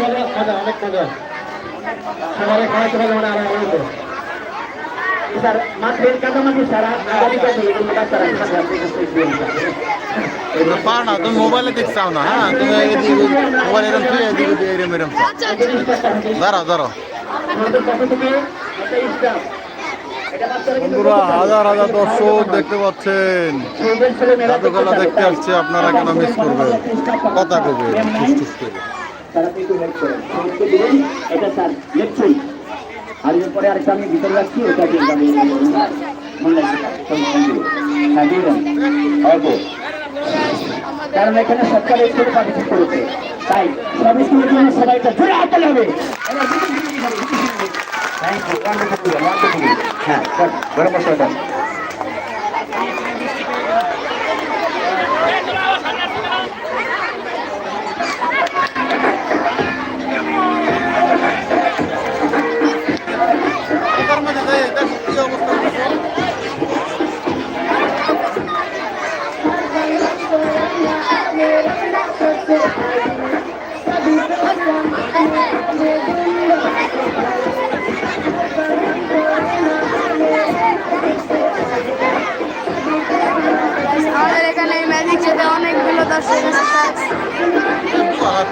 মজা মজা অনেক মজা সবাই খাওয়াতে পারলে মানে আমার আনন্দ স্যার মাঠের কাছামাছি সারা আগামীকাল থেকে কিন্তু পার না তুমি মোবাইলে দেখছাও না হ্যাঁ? তুমি এদিকে মোবাইল এরম তুই এদিকে দিয়ে এরম এরম দাঁড়াও দাঁড়াও। বন্ধুরা হাজার হাজার দর্শক দেখতে পাচ্ছেন। জাদুঘালা দেখতে আসছে আপনারা কেন মিস করবেন? কথা কবে? করে তারা কিন্তু হেল্প করেন সবাইকে দিলেন এটা স্যার লেটছুই আর এরপরে আরেকটা আমি ভিতরে রাখছি ওটা দিয়ে আমি হ্যাঁ দিয়ে দেন অল্প কারণ এখানে সরকার স্কুলে পার্টিসিপেট করেছে। তাই সব স্কুলের জন্য সবাইকে জোরে হাতে হবে। থ্যাংক ইউ হ্যাঁ গরম মশলা আমাদের এখানে ম্যাজিক শোতে অনেকগুলো দর্শক আছে পোশাক